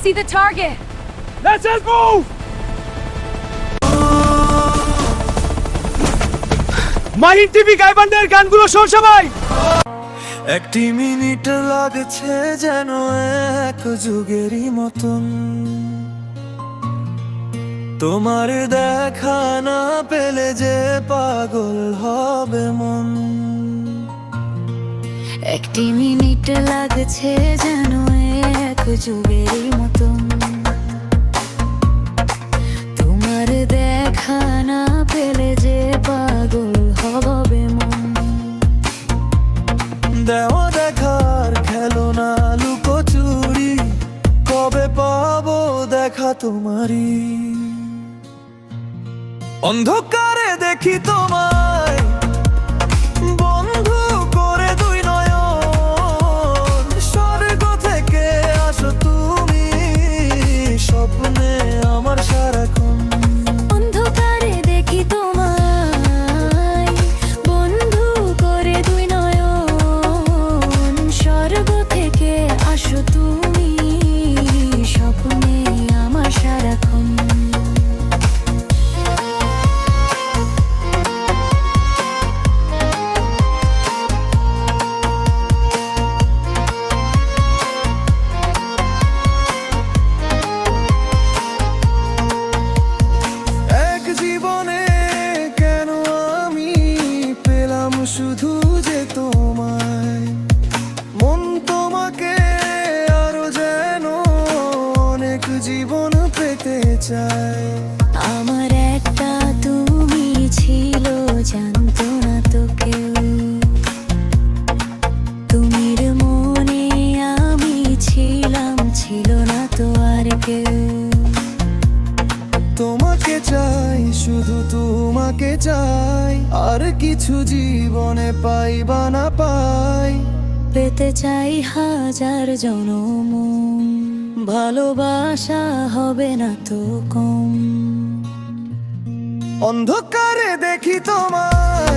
See the target! Let's just move! Mahin TV গাইবান্ডের গানগুলো শোন সবাই একটি মিনিট লাগছে যেন এক যুগেরই মতন তোমার দেখা না পেলে যে পাগল হবে মন একটি মিনিট লাগছে যেন এক মতন। তোমার দেখা না পেলে যে পাগল হবে মন দেওয়া দেখার খেলো না লুকোচুরি কবে পাবো দেখা তোমারই। অন্ধকারে দেখি তোমায় চায় আমার একটা তুমি ছিল জানতো না তো কেউ। তুমির মনে আমি ছিলাম ছিল না তো আর কেউ। তোমাকে চাই শুধু তোমাকে চাই। আর কিছু জীবনে পাই বা না পাই। পেতে চাই হাজার জনম ভালোবাসা হবে না তো কম। অন্ধকারে দেখি তোমায়